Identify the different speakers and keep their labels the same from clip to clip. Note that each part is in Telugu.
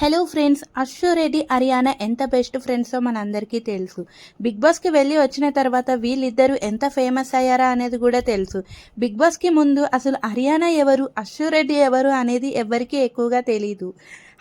Speaker 1: హలో ఫ్రెండ్స్ అశ్వ రెడ్డి హరియానా ఎంత బెస్ట్ ఫ్రెండ్సో మనందరికీ తెలుసు. బిగ్ బాస్కి వెళ్ళి వచ్చిన తర్వాత వీళ్ళిద్దరూ ఎంత ఫేమస్ అయ్యారా అనేది కూడా తెలుసు. బిగ్ బాస్కి ముందు అసలు హరియానా ఎవరు అశ్వ రెడ్డి ఎవరు అనేది ఎవరికీ ఎక్కువగా తెలియదు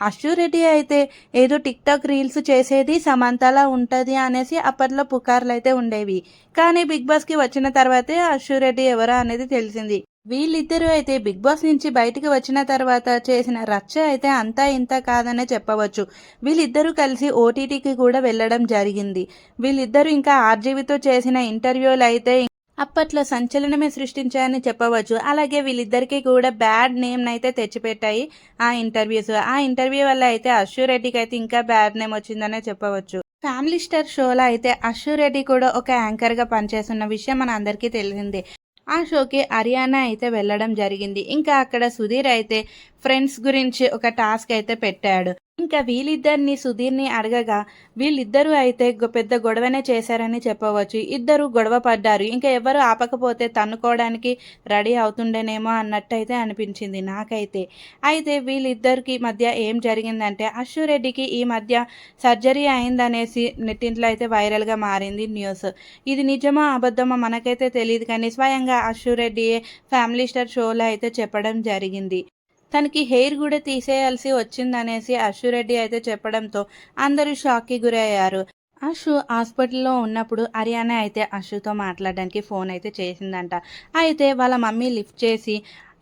Speaker 1: అశ్వ రెడ్డి అయితే ఏదో టిక్ టాక్ రీల్స్ చేసేది సమంతలా ఉంటుంది అనేసి అప్పట్లో పుకార్లు అయితే ఉండేవి. కానీ బిగ్ బాస్కి వచ్చిన తర్వాతే అశ్వ రెడ్డి ఎవరా అనేది తెలిసింది. వీళ్ళిద్దరూ అయితే బిగ్ బాస్ నుంచి బయటికి వచ్చిన తర్వాత చేసిన రచ్చ అయితే అంతా ఇంత కాదనే చెప్పవచ్చు. వీళ్ళిద్దరూ కలిసి ఓటీటీకి కూడా వెళ్ళడం జరిగింది. వీళ్ళిద్దరూ ఇంకా ఆర్జీవితో చేసిన ఇంటర్వ్యూలు అయితే అప్పట్లో సంచలనమే సృష్టించాయని చెప్పవచ్చు. అలాగే వీళ్ళిద్దరికీ కూడా బ్యాడ్ నేమ్ అయితే తెచ్చిపెట్టాయి ఆ ఇంటర్వ్యూస్. ఆ ఇంటర్వ్యూ వల్ల అయితే అశ్వరెడ్డికి అయితే ఇంకా బ్యాడ్ నేమ్ వచ్చిందనే చెప్పవచ్చు. ఫ్యామిలీ స్టార్ షోలో అయితే అశ్వరెడ్డి కూడా ఒక యాంకర్గా పనిచేస్తున్న విషయం మన అందరికీ తెలిసిందే. ఆ షోకి అరియానా అయితే వెళ్ళడం జరిగింది. ఇంకా అక్కడ సుధీర్ అయితే ఫ్రెండ్స్ గురించి ఒక టాస్క్ అయితే పెట్టాడు. ఇంకా వీళ్ళిద్దరిని సుధీర్ని అడగగా వీళ్ళిద్దరూ అయితే పెద్ద గొడవనే చేశారని చెప్పవచ్చు. ఇద్దరు గొడవ పడ్డారు. ఇంకా ఎవరు ఆపకపోతే తన్నుకోవడానికి రెడీ అవుతుండేనేమో అన్నట్టయితే అనిపించింది నాకైతే. అయితే వీళ్ళిద్దరికి మధ్య ఏం జరిగిందంటే అశ్వరెడ్డికి ఈ మధ్య సర్జరీ అయిందనేసి నెట్టింట్లో అయితే వైరల్గా మారింది న్యూస్. ఇది నిజమా అబద్ధమా మనకైతే తెలియదు కానీ స్వయంగా అశ్వ రెడ్డియే ఫ్యామిలీ స్టార్ షోలో అయితే చెప్పడం జరిగింది. తనకి హెయిర్ కూడా తీసేయాల్సి వచ్చిందనేసి అశ్వ రెడ్డి అయితే చెప్పడంతో అందరూ షాక్కి గురయ్యారు. అశు హాస్పిటల్లో ఉన్నప్పుడు హర్యానా అయితే అశుతో మాట్లాడడానికి ఫోన్ అయితే చేసిందంట. అయితే వాళ్ళ మమ్మీ లిఫ్ట్ చేసి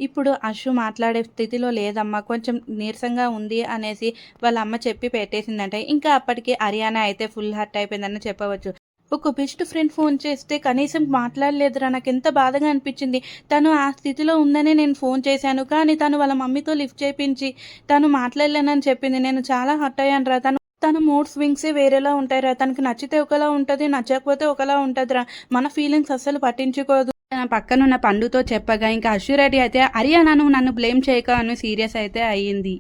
Speaker 1: ఇప్పుడు అశు మాట్లాడే స్థితిలో లేదమ్మా కొంచెం నీరసంగా ఉంది అనేసి వాళ్ళ అమ్మ చెప్పి పెట్టేసిందంట. ఇంకా అప్పటికి హర్యానా అయితే ఫుల్ హర్ట్ అయిపోయిందని చెప్పవచ్చు. ఒక బెస్ట్ ఫ్రెండ్ ఫోన్ చేస్తే కనీసం మాట్లాడలేదురా నాకు ఎంత బాధగా అనిపించింది. తను ఆ స్థితిలో ఉందనే నేను ఫోన్ చేశాను కానీ తను వాళ్ళ మమ్మీతో లిఫ్ట్ చేయించి తను మాట్లాడలేనని చెప్పింది. నేను చాలా హర్ట్ అయ్యాను రా తను తన మూడ్ స్వింగ్సే వేరేలా ఉంటాయిరా. తనకి నచ్చితే ఒకలా ఉంటుంది నచ్చకపోతే ఒకలా ఉంటుందిరా. మన ఫీలింగ్స్ అస్సలు పట్టించుకోదు. నా పక్కనున్న పండుతో చెప్పగా ఇంకా అశ్వరెడ్డి అయితే అరియా నువ్వు నన్ను బ్లేమ్ చేయక అని సీరియస్ అయితే అయ్యింది.